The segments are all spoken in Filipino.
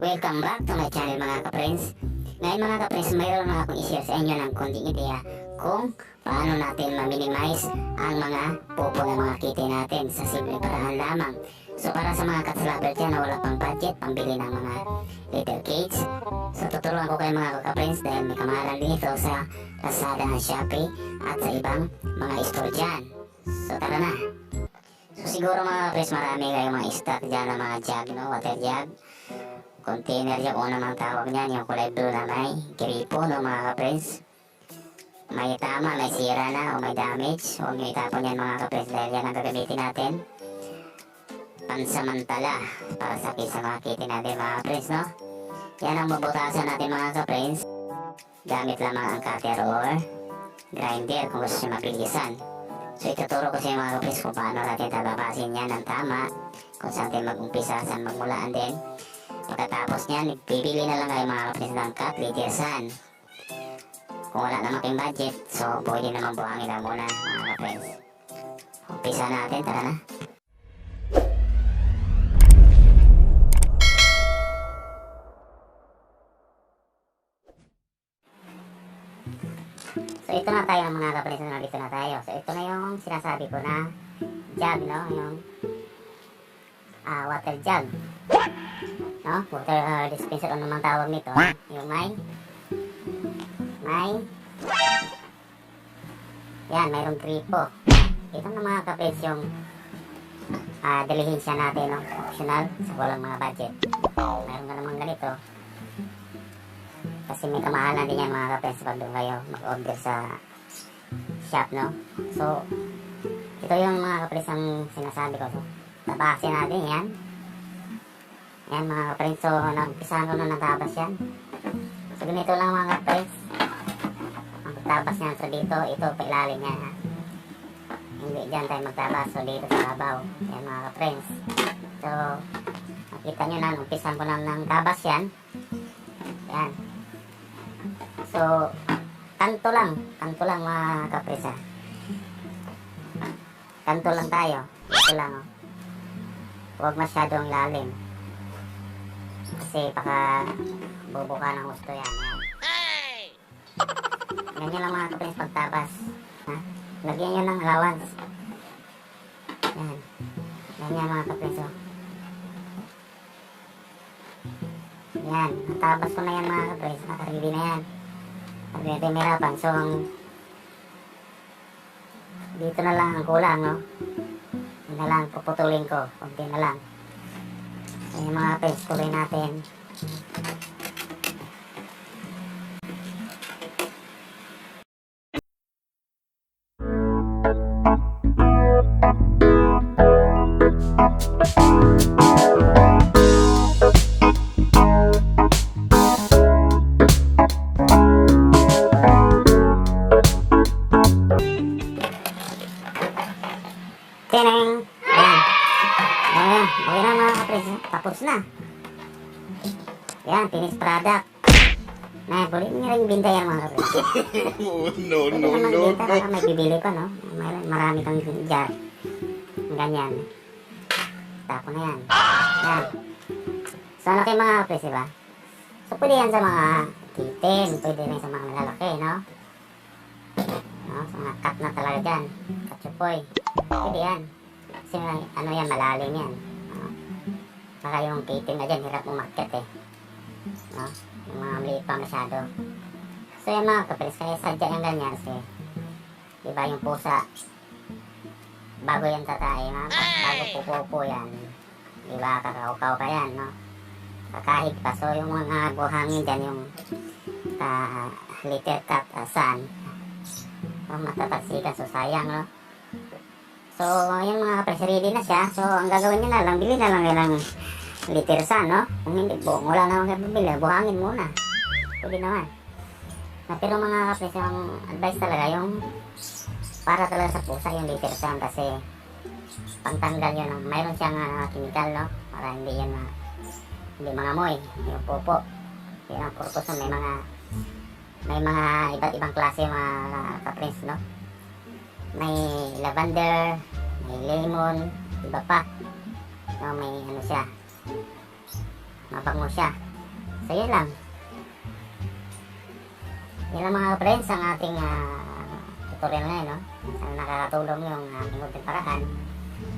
Welcome back to my channel mga ka-friends. Ngayon mga ka-friends, mayroon na akong i-share sa inyo ng konting ideya kung paano natin ma-minimize ang mga pupo ng mga kitty natin sa simple paraan lamang. So para sa mga cats lover dyan na wala pang budget, pambili ng mga little cakes, so tuturuan ko kayo mga ka-friends dahil may kamahalan dito sa Lazada at Shopee at sa ibang mga store dyan. So tara na! So siguro mga ka-friends, marami kayong mga stock dyan ng mga jug, no? water jug container yung una mang tawag niyan, yung kulay blue na may gripo no mga ka-friends. May tama, may sira na o may damage. Huwag nyo itapon yan mga ka-friends dahil yan ang gagamitin natin. Pansamantala para sa sa mga kitty natin mga ka-friends no. Yan ang mabutasan natin mga ka-friends. Gamit lamang ang cutter or grinder kung gusto nyo mabilisan. So ituturo ko sa inyo mga ka-friends kung paano natin tababasin yan ng tama. Kung saan tayo mag-umpisa, saan magmulaan din. Pagkatapos niyan, bibili na lang kayo mga kapatid ng cut litirsan. Kung wala naman kayong budget, so pwede naman buhangin lang muna mga kapatid. Umpisa natin, tara na. So ito na tayo mga kapatid, dito na tayo. So ito na yung sinasabi ko na jug, no? Yung ah, water jug no? Water uh, dispenser ano naman tawag nito. Yung may may yan, mayroong gripo. Ito na mga kapits yung uh, dilihinsya natin, no? Optional sa walang mga budget. Mayroon ka naman ganito. Kasi may kamahalan din yan mga kapits pag doon kayo mag-order sa shop, no? So, ito yung mga kapits ang sinasabi ko. So, tabasin natin yan. Yan mga kapres, so nagpisahan ko na natabas yan. So ganito lang mga kapres. Ang pagtabas niyan, so dito, ito pailalim niya. Ha? Hindi dyan tayo magtabas, so dito sa labaw. Yan mga kapres. So, makita nyo na, umpisahan ko na ng tabas yan. Yan. So, kanto lang, kanto lang mga kapres ha. Kanto lang tayo. Ito lang oh. Huwag masyadong lalim. Kasi baka bubuka ng gusto yan. yan. Ganyan lang mga kapatid pagtabas. Ha? Lagyan nyo ng allowance. Yan. Ganyan mga kapatid. So. Yan. Natabas ko na yan mga kapatid. Nakarili na yan. Pag medyo merapan. So, ang dito na lang ang kulang, no? Na lang, puputulin ko. Kunti na lang. Yung mga page tuloy natin. Tineng! Ayan. Ayan. Okay na mga kapres. Tapos na. Yan, finish product. Na, pwede nyo rin binta yan mga kapres. No, no, no, no. baka may bibili pa, no? May, marami kang jar. Ganyan. Tapo na yan. Yan. So, ano kayo mga kapres, diba? So, pwede yan sa mga kitten. Pwede rin sa mga malalaki, no? No? Mga cut na talaga dyan. Katsupoy. Pwede yan. Kasi ano yan, malalim yan. No? Baka yung kitten na dyan, hirap umakyat eh. No? Yung mga maliit pa masyado. So yung mga kapres, kaya sadya yung ganyan kasi diba yung pusa bago yan tatay, ma, bago pupupo yan diba kakaukaw ka yan, no? kakahig pa, so yung mga buhangin dyan yung uh, litter cut uh, sun so matatalsikan, so sayang, no? So, yung mga kapres, ready na siya. So, ang gagawin niya na lang, bili na lang nilang litter sun, no? Kung hindi, bu wala naman kayo bibili, buhangin muna. Pwede naman. Na, pero mga kapres, yung advice talaga, yung para talaga sa pusa yung litter sun kasi pangtanggal yun, mayroon siyang uh, chemical, no? Para hindi yan ma, hindi mga amoy, yung pupo. Yun ang purpose may mga may mga iba't ibang klase mga kapres, no? May lavender, may lemon, iba pa. No, may ano siya. Mabango siya. So, yun lang. Yan lang mga friends ang ating ah, tutorial ngayon, no? Sana nakakatulong yung aking ultim paraan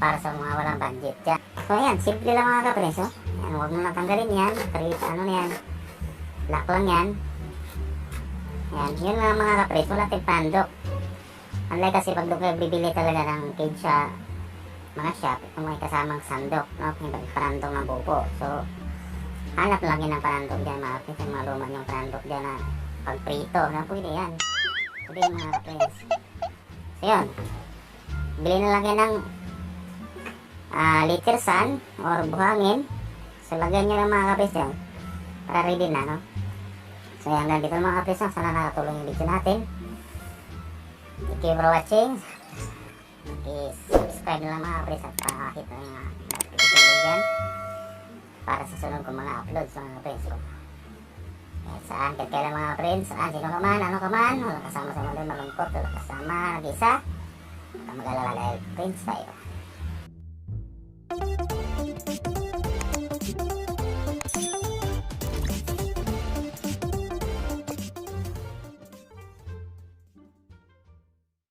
para sa mga walang budget dyan. So, ayan, simple lang mga kapres, oh. Yan, huwag mo nang tanggalin yan. Create, ano na yan. Lock lang yan. Yan, yun lang mga kapres. Wala tayong pandok. Unlike kasi pag doon bibili talaga ng cage sa mga shop, kung may kasamang sandok, no? Yung parandong ng bubo. So, hanap lang yan ng parandok dyan, mga kapres. Yung mga luma yung parandok dyan na pagprito, na pwede yan. Pwede yan mga kapres. So, yun. Bili na lang yan ng ah liter sun or buhangin. So, lagyan nyo ng mga kapres yan para ready na, no? So, yan lang dito mga kapres, no? Sana nakatulong yung video natin. Thank you for watching. I-subscribe na lang mga kapres at pakakit na yung notification bell dyan para sa sunod kong mga uploads mga kapres ko. Yan, saan, kahit kailan mga friends, saan, sino ka man, ano ka man, wala kasama sa mundo malungkot, wala kasama, nag-isa, huwag ka mag-alala dahil friends tayo.